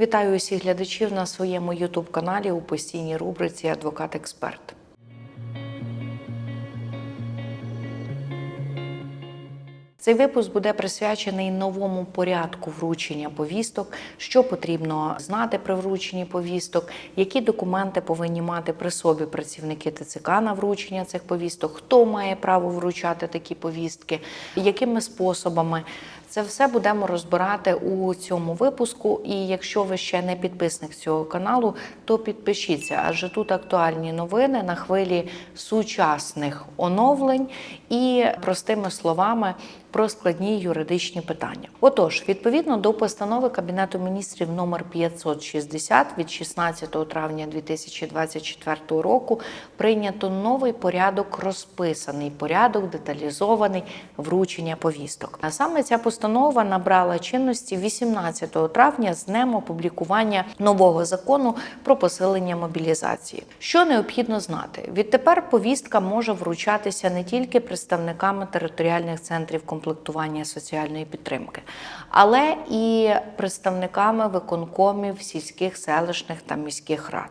Вітаю усіх глядачів на своєму youtube каналі у постійній рубриці Адвокат-експерт. Цей випуск буде присвячений новому порядку вручення повісток, що потрібно знати при врученні повісток, які документи повинні мати при собі працівники ТЦК на вручення цих повісток, хто має право вручати такі повістки, якими способами. Це все будемо розбирати у цьому випуску. І якщо ви ще не підписник цього каналу, то підпишіться, адже тут актуальні новини на хвилі сучасних оновлень і простими словами про складні юридичні питання. Отож, відповідно до постанови Кабінету міністрів номер 560 від 16 травня 2024 року прийнято новий порядок, розписаний порядок, деталізований вручення повісток. А саме ця постанова набрала чинності 18 травня з днем опублікування нового закону про посилення мобілізації. Що необхідно знати? Відтепер повістка може вручатися не тільки представниками територіальних центрів комплектування соціальної підтримки, але і представниками виконкомів сільських, селищних та міських рад.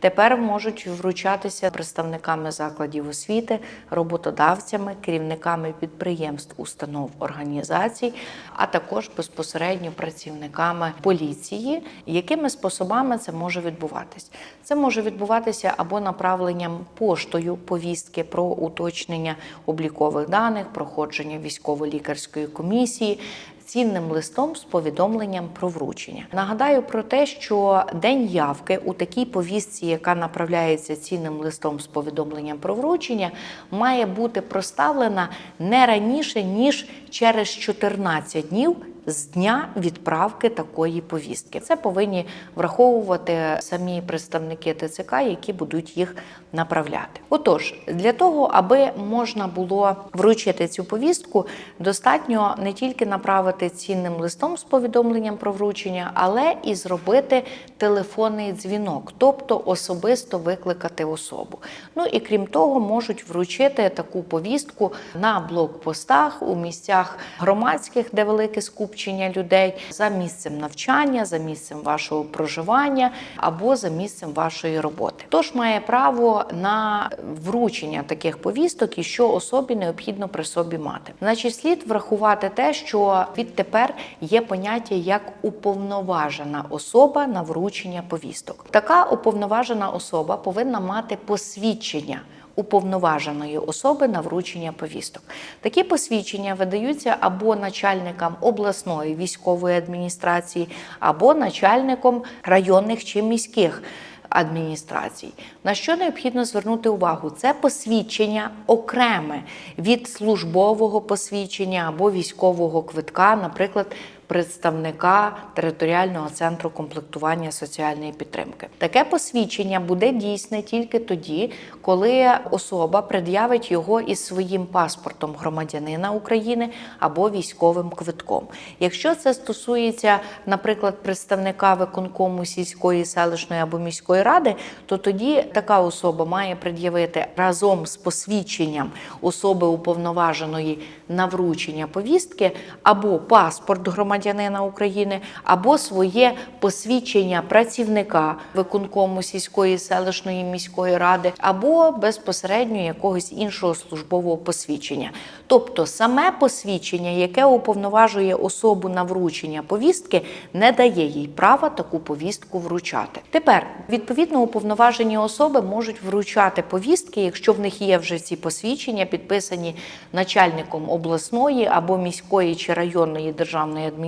Тепер можуть вручатися представниками закладів освіти, роботодавцями, керівниками підприємств, установ організацій, а також безпосередньо працівниками поліції. Якими способами це може відбуватись? Це може відбуватися або направленням поштою повістки про уточнення облікових даних, проходження військово-лікарської комісії. Цінним листом з повідомленням про вручення. Нагадаю про те, що день явки у такій повістці, яка направляється цінним листом з повідомленням про вручення, має бути проставлена не раніше ніж через 14 днів з дня відправки такої повістки. Це повинні враховувати самі представники ТЦК, які будуть їх направляти. Отож, для того, аби можна було вручити цю повістку, достатньо не тільки направити цінним листом з повідомленням про вручення, але і зробити телефонний дзвінок, тобто особисто викликати особу. Ну і крім того, можуть вручити таку повістку на блокпостах у місцях громадських, де велике скупчення людей, за місцем навчання, за місцем вашого проживання або за місцем вашої роботи. Тож має право на вручення таких повісток і що особі необхідно при собі мати. Значить, слід врахувати те, що відтепер є поняття як уповноважена особа на вручення повісток. Така уповноважена особа повинна мати посвідчення уповноваженої особи на вручення повісток. Такі посвідчення видаються або начальникам обласної військової адміністрації, або начальником районних чи міських. Адміністрацій на що необхідно звернути увагу, це посвідчення окреме від службового посвідчення або військового квитка, наприклад, представника територіального центру комплектування соціальної підтримки. Таке посвідчення буде дійсне тільки тоді, коли особа пред'явить його із своїм паспортом громадянина України або військовим квитком. Якщо це стосується, наприклад, представника виконкому сільської селищної або міської ради, то тоді така особа має пред'явити разом з посвідченням особи уповноваженої на вручення повістки або паспорт громадянина України, або своє посвідчення працівника виконкому сільської селищної міської ради, або безпосередньо якогось іншого службового посвідчення. Тобто саме посвідчення, яке уповноважує особу на вручення повістки, не дає їй права таку повістку вручати. Тепер відповідно уповноважені особи можуть вручати повістки, якщо в них є вже ці посвідчення, підписані начальником обласної або міської чи районної державної адміністрації.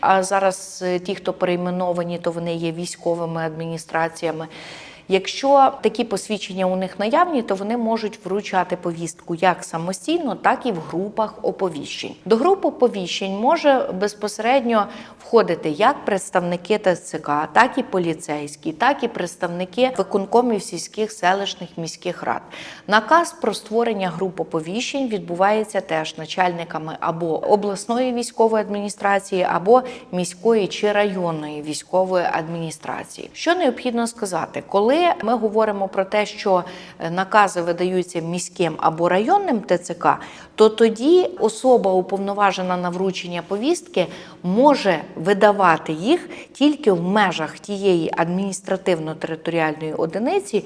А зараз е, ті, хто перейменовані, то вони є військовими адміністраціями. Якщо такі посвідчення у них наявні, то вони можуть вручати повістку як самостійно, так і в групах оповіщень. До груп оповіщень може безпосередньо входити як представники ТЦК, так і поліцейські, так і представники виконкомів сільських селищних міських рад. Наказ про створення груп оповіщень відбувається теж начальниками або обласної військової адміністрації, або міської чи районної військової адміністрації. Що необхідно сказати, коли Коли ми говоримо про те, що е, накази видаються міським або районним ТЦК, то тоді особа, уповноважена на вручення повістки, може видавати їх тільки в межах тієї адміністративно-територіальної одиниці,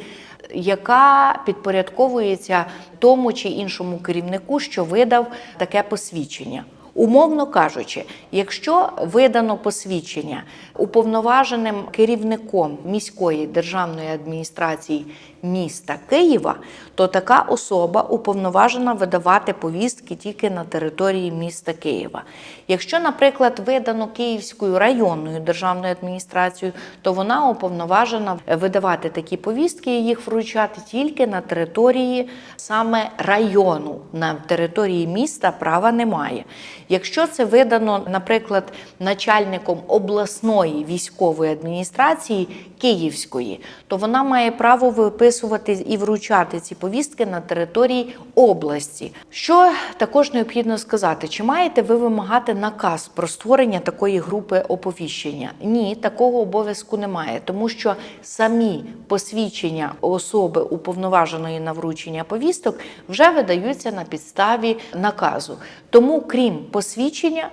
яка підпорядковується тому чи іншому керівнику, що видав таке посвідчення. Умовно кажучи, якщо видано посвідчення уповноваженим керівником міської державної адміністрації міста Києва, то така особа уповноважена видавати повістки тільки на території міста Києва. Якщо, наприклад, видано Київською районною державною адміністрацією, то вона уповноважена видавати такі повістки і їх вручати тільки на території саме району. На території міста права немає. Якщо це видано, наприклад, начальником обласної військової адміністрації Київської, то вона має право виписувати і вручати ці повістки на території області. Що також необхідно сказати, чи маєте ви вимагати наказ про створення такої групи оповіщення? Ні, такого обов'язку немає, тому що самі посвідчення особи уповноваженої на вручення повісток вже видаються на підставі наказу. Тому, крім посвідчення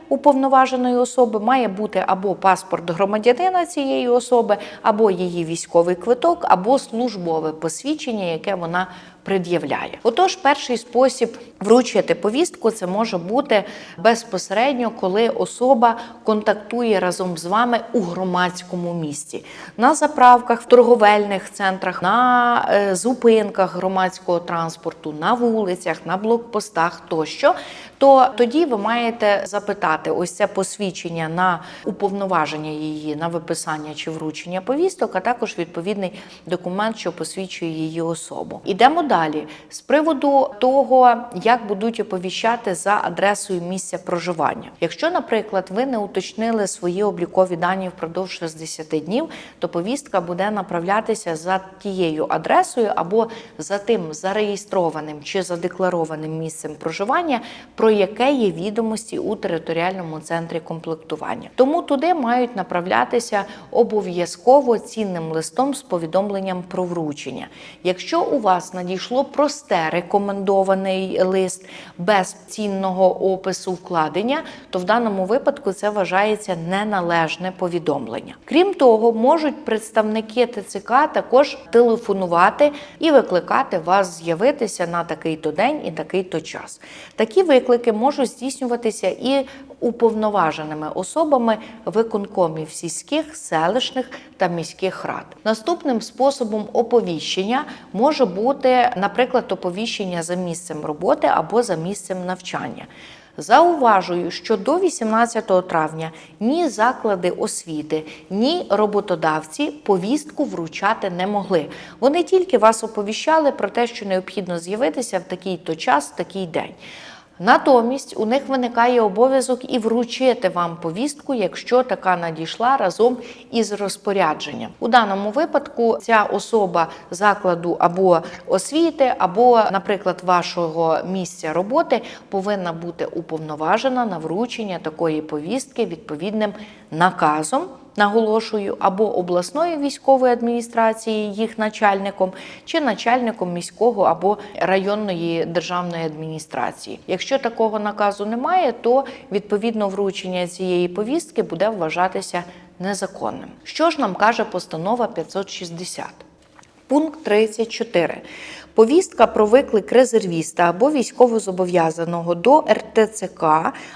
уповноваженої особи, має бути або паспорт громадянина цієї особи, або її військовий квиток, або службове посвідчення, яке вона пред'являє. Отож, перший спосіб вручити повістку це може бути безпосередньо, коли особа контактує разом з вами у громадському місці, на заправках, в торговельних центрах, на е, зупинках громадського транспорту, на вулицях, на блокпостах тощо. То тоді ви маєте запитати ось це посвідчення на уповноваження її на виписання чи вручення повісток, а також відповідний документ, що посвідчує її особу. Ідемо далі з приводу того, як будуть оповіщати за адресою місця проживання. Якщо, наприклад, ви не уточнили свої облікові дані впродовж 60 днів, то повістка буде направлятися за тією адресою або за тим зареєстрованим чи задекларованим місцем проживання, про яке є відомості у територіальному центрі комплектування. Тому туди мають направлятися обов'язково цінним листом з повідомленням про вручення. Якщо у вас надійшло просте рекомендований лист без цінного опису вкладення, то в даному випадку це вважається неналежне повідомлення. Крім того, можуть представники ТЦК також телефонувати і викликати вас з'явитися на такий-то день і такий-то час. Такі виклики можуть здійснюватися і уповноваженими особами виконкомів сільських, селищних та міських рад. Наступним способом оповіщення може бути, наприклад, оповіщення за місцем роботи або за місцем навчання. Зауважую, що до 18 травня ні заклади освіти, ні роботодавці повістку вручати не могли. Вони тільки вас оповіщали про те, що необхідно з'явитися в такий-то час, в такий день. Натомість у них виникає обов'язок і вручити вам повістку, якщо така надійшла разом із розпорядженням. У даному випадку ця особа закладу або освіти, або, наприклад, вашого місця роботи повинна бути уповноважена на вручення такої повістки відповідним наказом. Наголошую, або обласної військової адміністрації, їх начальником, чи начальником міського або районної державної адміністрації. Якщо такого наказу немає, то відповідно вручення цієї повістки буде вважатися незаконним. Що ж нам каже постанова 560? Пункт 34. Повістка про виклик резервіста або військовозобов'язаного до РТЦК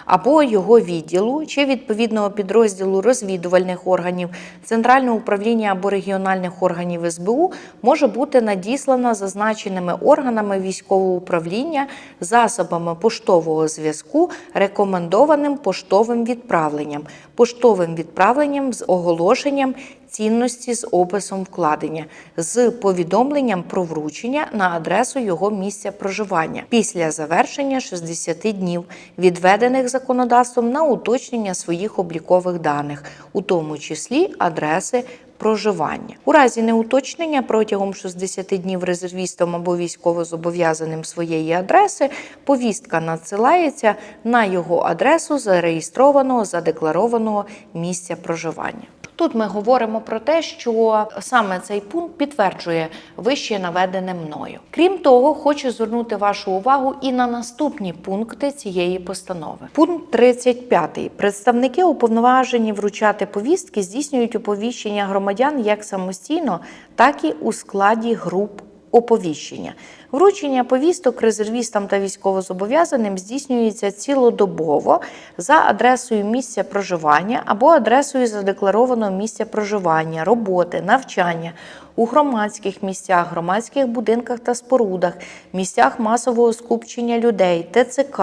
або його відділу чи відповідного підрозділу розвідувальних органів Центрального управління або регіональних органів СБУ може бути надіслана зазначеними органами військового управління засобами поштового зв'язку, рекомендованим поштовим відправленням, поштовим відправленням з оголошенням цінності з описом вкладення, з повідомленням про вручення на адресу його місця проживання після завершення 60 днів, відведених законодавством на уточнення своїх облікових даних, у тому числі адреси. Проживання у разі неуточнення протягом 60 днів резервістом або військовозобов'язаним своєї адреси повістка надсилається на його адресу зареєстрованого задекларованого місця проживання. Тут ми говоримо про те, що саме цей пункт підтверджує вище наведене мною. Крім того, хочу звернути вашу увагу і на наступні пункти цієї постанови. Пункт 35. Представники уповноважені вручати повістки здійснюють оповіщення громадян як самостійно, так і у складі груп оповіщення. Вручення повісток резервістам та військовозобов'язаним здійснюється цілодобово за адресою місця проживання або адресою задекларованого місця проживання, роботи, навчання у громадських місцях, громадських будинках та спорудах, місцях масового скупчення людей, ТЦК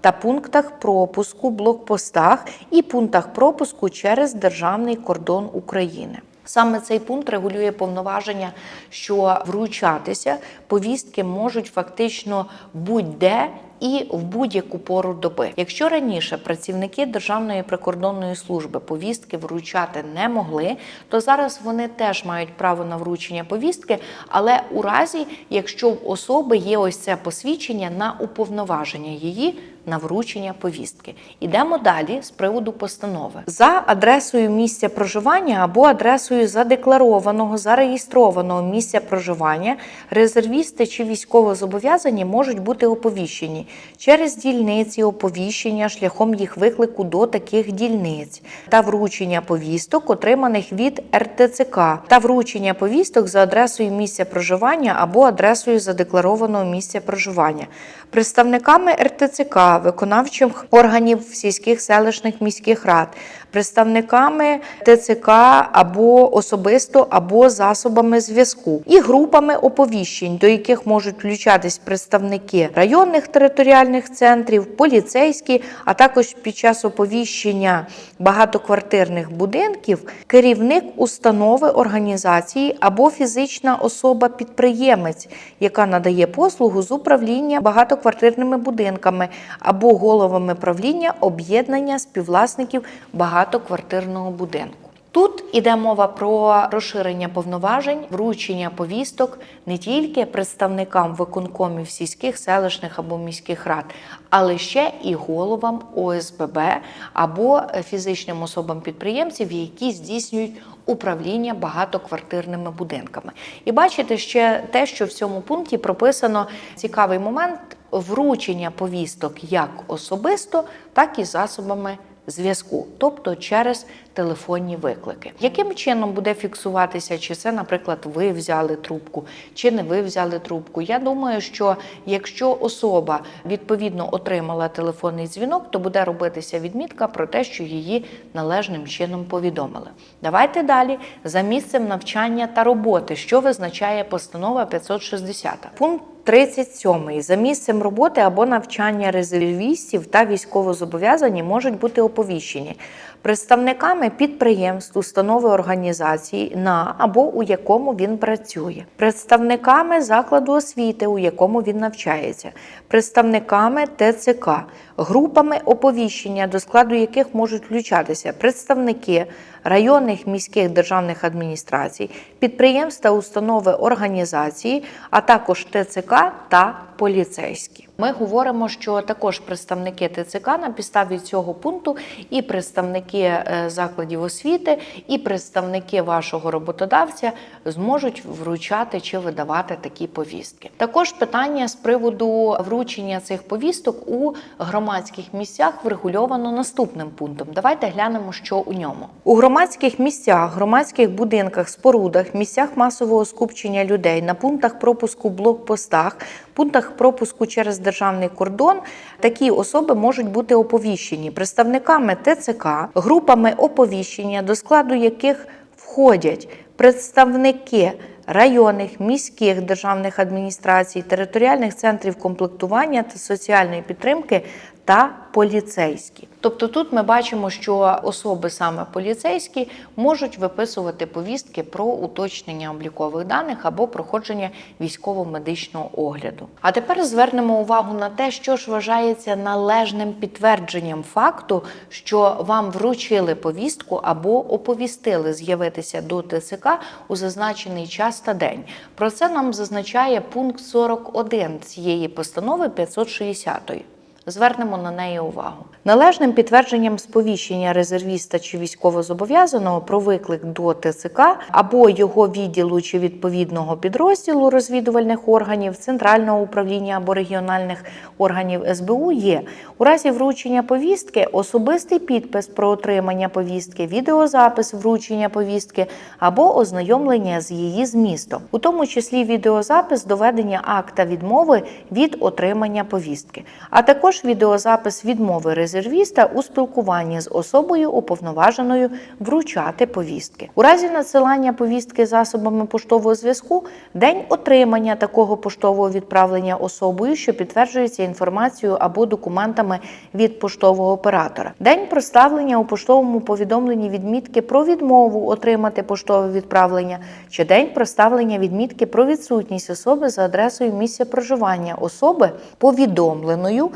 та пунктах пропуску, блокпостах і пунктах пропуску через державний кордон України. Саме цей пункт регулює повноваження, що вручатися. Повістки можуть фактично будь-де і в будь-яку пору доби. Якщо раніше працівники Державної прикордонної служби повістки вручати не могли, то зараз вони теж мають право на вручення повістки, але у разі, якщо в особи є ось це посвідчення на уповноваження її на вручення повістки. Ідемо далі з приводу постанови. За адресою місця проживання або адресою задекларованого, зареєстрованого місця проживання резервісти чи військовозобов'язані можуть бути оповіщені через дільниці оповіщення шляхом їх виклику до таких дільниць та вручення повісток, отриманих від РТЦК, та вручення повісток за адресою місця проживання або адресою задекларованого місця проживання. Представниками РТЦК, виконавчих органів сільських селищних міських рад, представниками ТЦК або особисто, або засобами зв'язку і групами оповіщень, до яких можуть включатись представники районних територіальних центрів, поліцейські, а також під час оповіщення багатоквартирних будинків керівник установи організації або фізична особа-підприємець, яка надає послугу з управління багатоквартирними будинками або головами правління об'єднання співвласників багатоквартирного будинку. Тут іде мова про розширення повноважень, вручення повісток не тільки представникам виконкомів сільських, селищних або міських рад, але ще і головам ОСББ або фізичним особам підприємців, які здійснюють управління багатоквартирними будинками. І бачите ще те, що в цьому пункті прописано цікавий момент вручення повісток як особисто, так і засобами зв'язку, тобто через телефонні виклики. Яким чином буде фіксуватися, чи це, наприклад, ви взяли трубку, чи не ви взяли трубку? Я думаю, що якщо особа відповідно отримала телефонний дзвінок, то буде робитися відмітка про те, що її належним чином повідомили. Давайте далі за місцем навчання та роботи, що визначає постанова 560. Пункт 37. За місцем роботи або навчання резервістів та військовозобов'язані можуть бути оповіщені представниками підприємств, установи організації, на або у якому він працює, представниками закладу освіти, у якому він навчається, представниками ТЦК, групами оповіщення, до складу яких можуть включатися представники районних міських державних адміністрацій, підприємств та установи організації, а також ТЦК та поліцейські. Ми говоримо, що також представники ТЦК на підставі цього пункту і представники е, закладів освіти, і представники вашого роботодавця зможуть вручати чи видавати такі повістки. Також питання з приводу вручення цих повісток у громадських місцях врегульовано наступним пунктом. Давайте глянемо, що у ньому у громадських місцях, громадських будинках, спорудах, місцях масового скупчення людей на пунктах пропуску блокпостах, пунктах пропуску через державний кордон такі особи можуть бути оповіщені представниками ТЦК, групами оповіщення, до складу яких входять представники районних, міських державних адміністрацій, територіальних центрів комплектування та соціальної підтримки та поліцейські. Тобто тут ми бачимо, що особи саме поліцейські можуть виписувати повістки про уточнення облікових даних або проходження військово-медичного огляду. А тепер звернемо увагу на те, що ж вважається належним підтвердженням факту, що вам вручили повістку або оповістили з'явитися до ТЦК у зазначений час та день. Про це нам зазначає пункт 41 цієї постанови 560. Звернемо на неї увагу. Належним підтвердженням сповіщення резервіста чи військовозобов'язаного про виклик до ТЦК або його відділу чи відповідного підрозділу розвідувальних органів, центрального управління або регіональних органів СБУ є у разі вручення повістки особистий підпис про отримання повістки, відеозапис вручення повістки або ознайомлення з її змістом, у тому числі відеозапис доведення акта відмови від отримання повістки, а також відеозапис відмови резервіста у спілкуванні з особою уповноваженою вручати повістки. У разі надсилання повістки засобами поштового зв'язку день отримання такого поштового відправлення особою, що підтверджується інформацією або документами від поштового оператора, день проставлення у поштовому повідомленні відмітки про відмову отримати поштове відправлення, чи день проставлення відмітки про відсутність особи за адресою місця проживання особи повідомленою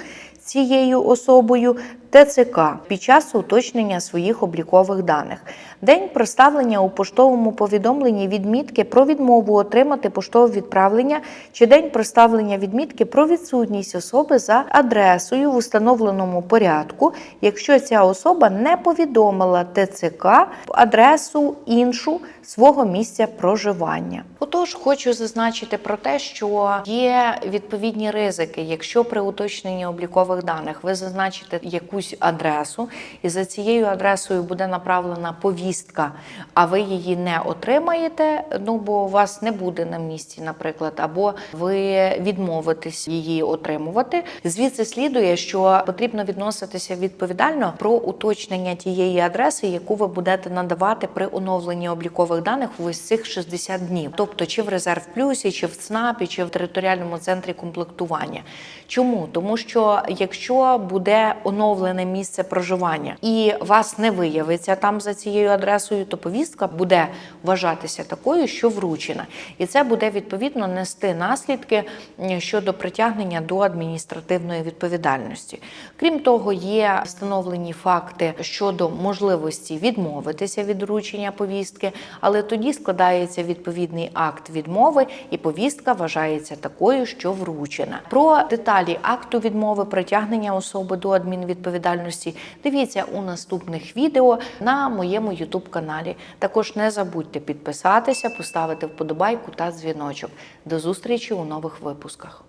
цією особою ТЦК під час уточнення своїх облікових даних. День проставлення у поштовому повідомленні відмітки про відмову отримати поштове відправлення чи день проставлення відмітки про відсутність особи за адресою в установленому порядку, якщо ця особа не повідомила ТЦК адресу іншу свого місця проживання. Отож, хочу зазначити про те, що є відповідні ризики, якщо при уточненні облікових даних ви зазначите якусь адресу, і за цією адресою буде направлена повістка, а ви її не отримаєте. Ну бо вас не буде на місці, наприклад, або ви відмовитесь її отримувати. Звідси слідує, що потрібно відноситися відповідально про уточнення тієї адреси, яку ви будете надавати при оновленні облікових даних в цих 60 днів, тобто чи в резерв плюсі, чи в ЦНАПі, чи в територіальному центрі комплектування. Чому? Тому що якщо буде оновлене місце проживання і вас не виявиться там за цією адресою, то повістка буде вважатися такою, що вручена, і це буде відповідно нести наслідки щодо притягнення до адміністративної відповідальності. Крім того, є встановлені факти щодо можливості відмовитися від вручення повістки, але тоді складається відповідний акт відмови, і повістка вважається такою, що вручена. Про деталі акту відмови притягнення особи до адмінвідповідальності дивіться у наступних відео на моєму YouTube каналі. Також не забудьте підписатися, поставити вподобайку та дзвіночок. До зустрічі у нових випусках.